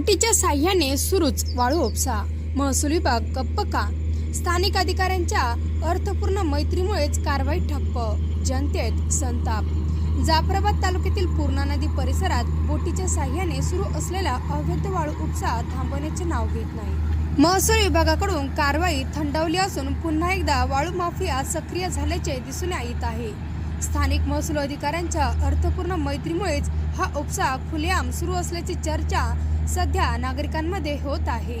बोटीच्या साह्याने सुरूच वाळू उपसा महसूल विभाग गप्प का? स्थानिक अधिकाऱ्यांच्या अर्थपूर्ण मैत्रीमुळेच कारवाई ठप्प. जनतेत संताप. जाफराबाद तालुक्यातील पूर्णा नदी परिसरात बोटीच्या साह्याने सुरू असलेला अवैध वाळू उपसा थांबवण्याचे नाव घेत नाही. महसूल विभागाकडून कारवाई थंडावली असून पुन्हा एकदा वाळू माफिया सक्रिय झाल्याचे दिसून येत आहे. स्थानिक महसूल अधिकाऱ्यांच्या अर्थपूर्ण मैत्रीमुळेच हा उपसा खुलेआम सुरू असल्याची चर्चा सध्या नागरिकांमध्ये होत आहे.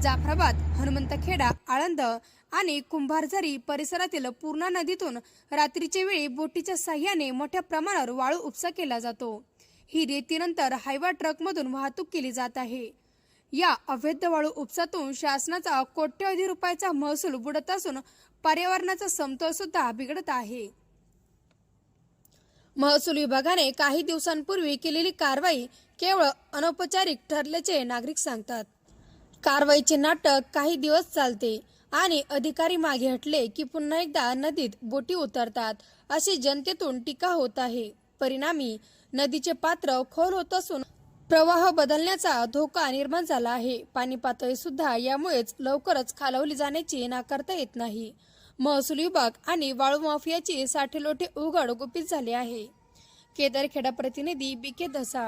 जाफराबाद हनुमंतखेडा आळंद आणि कुंभारझरी परिसरातील पूर्णा नदीतून रात्रीच्या वेळी बोटीच्या साह्याने मोठ्या प्रमाणावर वाळू उपसा केला जातो. ही रेतीनंतर हायवा ट्रकमधून वाहतूक केली जात आहे. या अवैध वाळू उपसातून शासनाचा कोट्यवधी रुपयाचा महसूल बुडत असून पर्यावरणाचा समतोल सुद्धा बिघडत आहे. महसूल विभागाने काही दिवसांपूर्वी केलेली कारवाई केवळ अनौपचारिक ठरल्याचे नागरिक सांगतात. कारवाईचे नाटक काही दिवस चालते आणि अधिकारी मागे हटले की पुन्हा एकदा नदीत बोटी उतरतात अशी जनतेतून टीका होत आहे. परिणामी नदीचे पात्र खोल होत असून प्रवाह बदलण्याचा धोका निर्माण झाला आहे. पाणी पातळी सुद्धा यामुळेच लवकरच खालवली जाण्याची नाकारता येत नाही. महसूल विभाग आणि वाळू माफियाची साठेलोटे उघड गुपित झाले आहे. केदारखेडा प्रतिनिधी बी के दसा